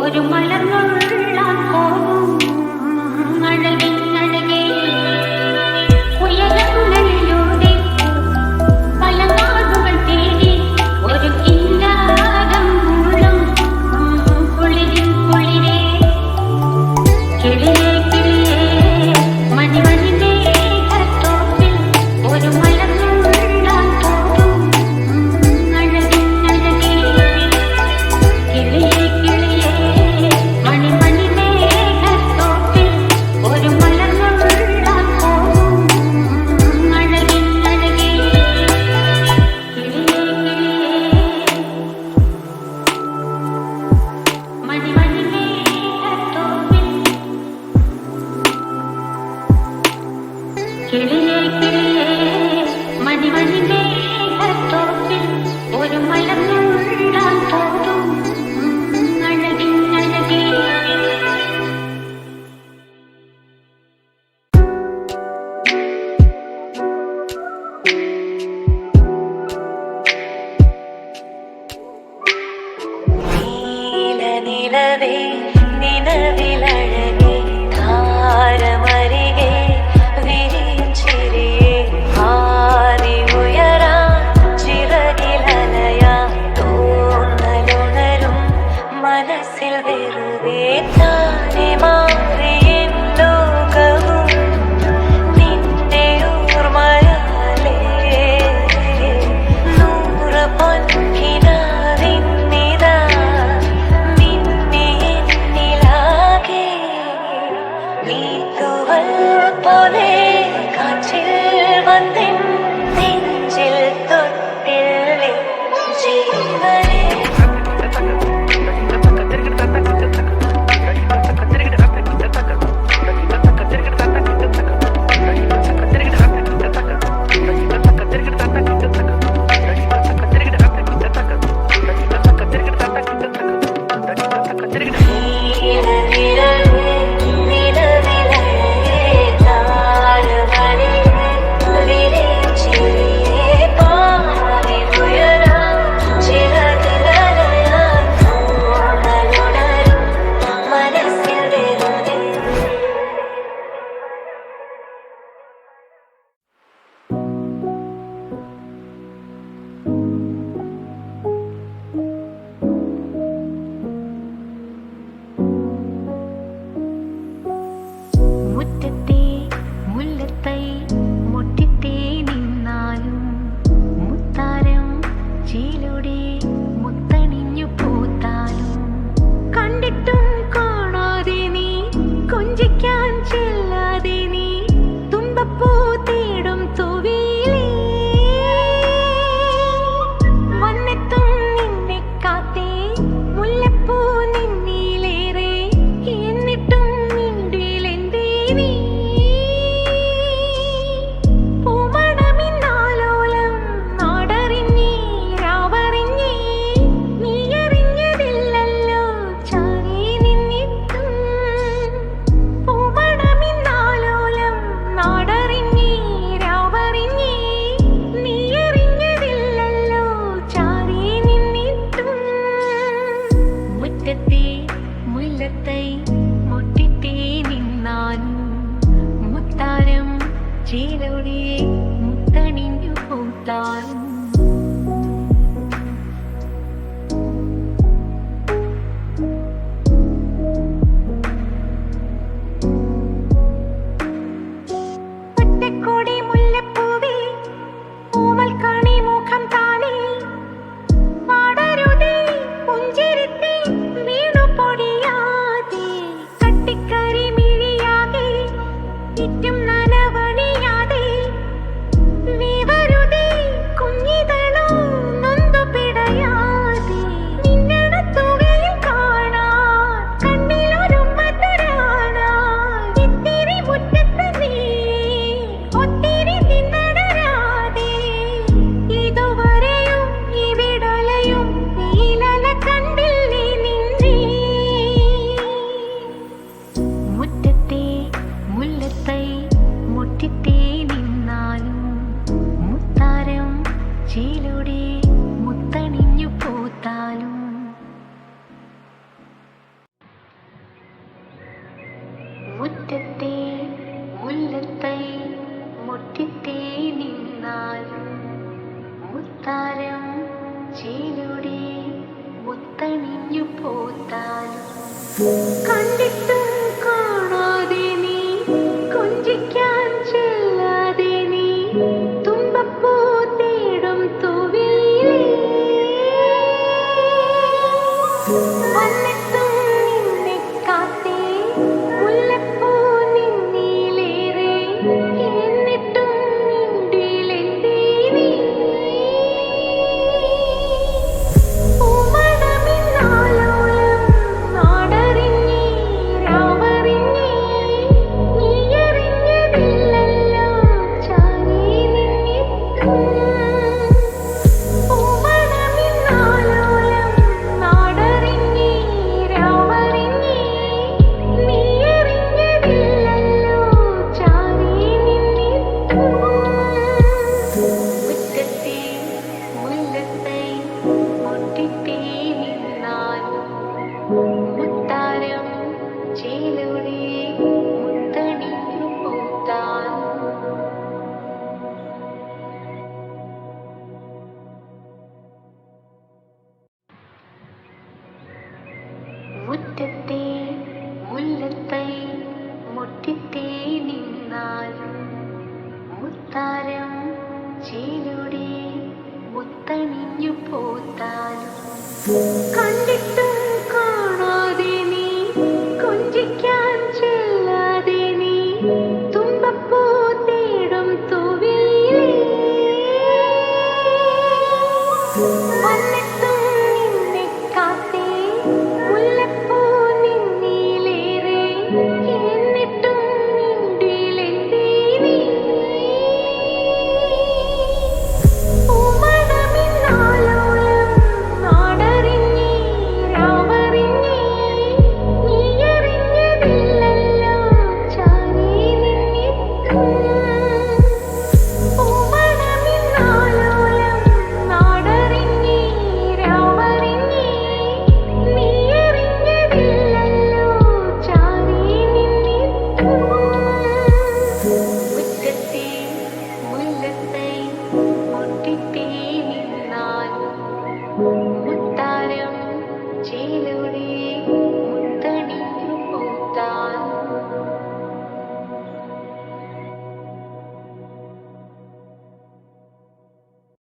ഒരു മലർന്നുള്ള Rudy. മുറ്റത്തെ മുല്ലത്തൈ മുട്ടിത്തേ നിന്നാലും മുത്താരം ചേലുടെ മുത്തണിഞ്ഞു പോത്താലും കണ്ടിട്ടും